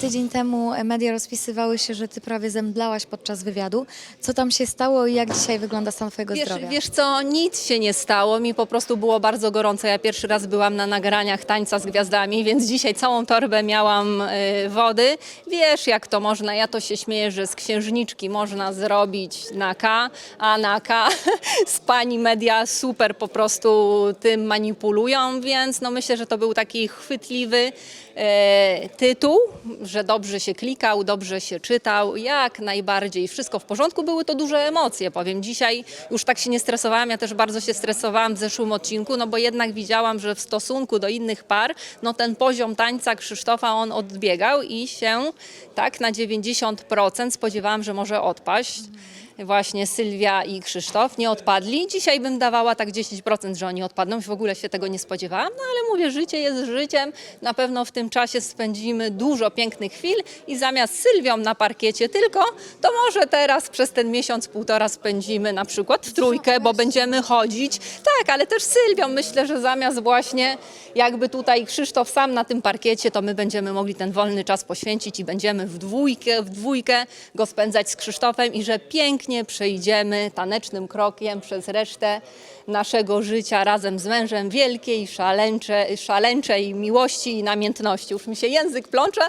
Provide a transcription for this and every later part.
Tydzień temu media rozpisywały się, że ty prawie zemdlałaś podczas wywiadu. Co tam się stało i jak dzisiaj wygląda stan twojego Wiesz, zdrowia? wiesz co, nic się nie stało, mi po prostu było bardzo gorąco. Ja pierwszy raz byłam na nagraniach tańca z gwiazdami, więc dzisiaj całą torbę miałam y, wody. Wiesz jak to można, ja to się śmieję, że z księżniczki można zrobić na K, a na K z pani media super po prostu tym manipulują, więc no myślę, że to był taki chwytliwy e, tytuł, że dobrze się klikał, dobrze się czytał, jak najbardziej wszystko w porządku. Były to duże emocje, powiem. Dzisiaj już tak się nie stresowałam, ja też bardzo się stresowałam w zeszłym odcinku, no bo jednak widziałam, że w stosunku do innych par, no ten poziom tańca Krzysztofa on odbiegał i się tak na 90% spodziewałam, że może odpaść właśnie Sylwia i Krzysztof nie odpadli. Dzisiaj bym dawała tak 10%, że oni odpadną. W ogóle się tego nie spodziewałam, no ale mówię, życie jest życiem. Na pewno w tym czasie spędzimy dużo pięknych chwil i zamiast Sylwią na parkiecie tylko, to może teraz przez ten miesiąc, półtora spędzimy na przykład w trójkę, bo będziemy chodzić. Tak, ale też Sylwią myślę, że zamiast właśnie jakby tutaj Krzysztof sam na tym parkiecie, to my będziemy mogli ten wolny czas poświęcić i będziemy w dwójkę, w dwójkę go spędzać z Krzysztofem i że pięknie przejdziemy tanecznym krokiem przez resztę naszego życia razem z mężem wielkiej, szaleńcze, szaleńczej miłości i namiętności. Już mi się język plącze,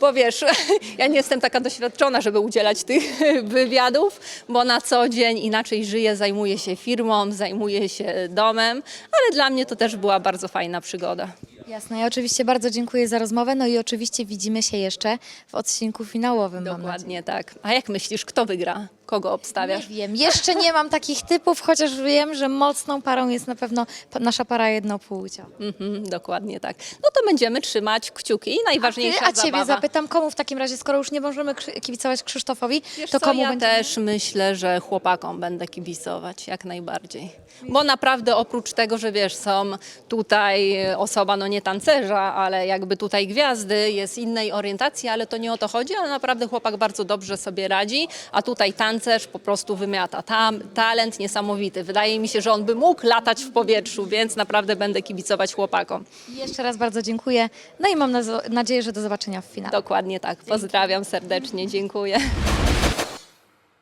bo wiesz, ja nie jestem taka doświadczona, żeby udzielać tych wywiadów, bo na co dzień inaczej żyję, zajmuję się firmą, zajmuję się domem, ale dla mnie to też była bardzo fajna przygoda. Jasne, ja oczywiście bardzo dziękuję za rozmowę, no i oczywiście widzimy się jeszcze w odcinku finałowym. Dokładnie tak. A jak myślisz, kto wygra? Kogo obstawiasz? Nie wiem, jeszcze nie mam takich typów, chociaż wiem, że mocną parą jest na pewno pa- nasza para jednopłciowa. Mhm, dokładnie tak. No to będziemy trzymać kciuki i najważniejsza a ciebie zabawa. zapytam, komu w takim razie, skoro już nie możemy krzy- kibicować Krzysztofowi, Wiesz to co, komu ja też myślę, że chłopakom będę kibicować, jak najbardziej. Bo naprawdę oprócz tego, że wiesz, są tutaj osoba, no nie tancerza, ale jakby tutaj gwiazdy, jest innej orientacji, ale to nie o to chodzi, ale naprawdę chłopak bardzo dobrze sobie radzi, a tutaj tancerz po prostu wymiata. Tam talent niesamowity. Wydaje mi się, że on by mógł latać w powietrzu, więc naprawdę będę kibicować chłopakom. Jeszcze raz bardzo dziękuję, no i mam nadzieję, że do zobaczenia w finale. Dokładnie tak. Pozdrawiam serdecznie, dziękuję.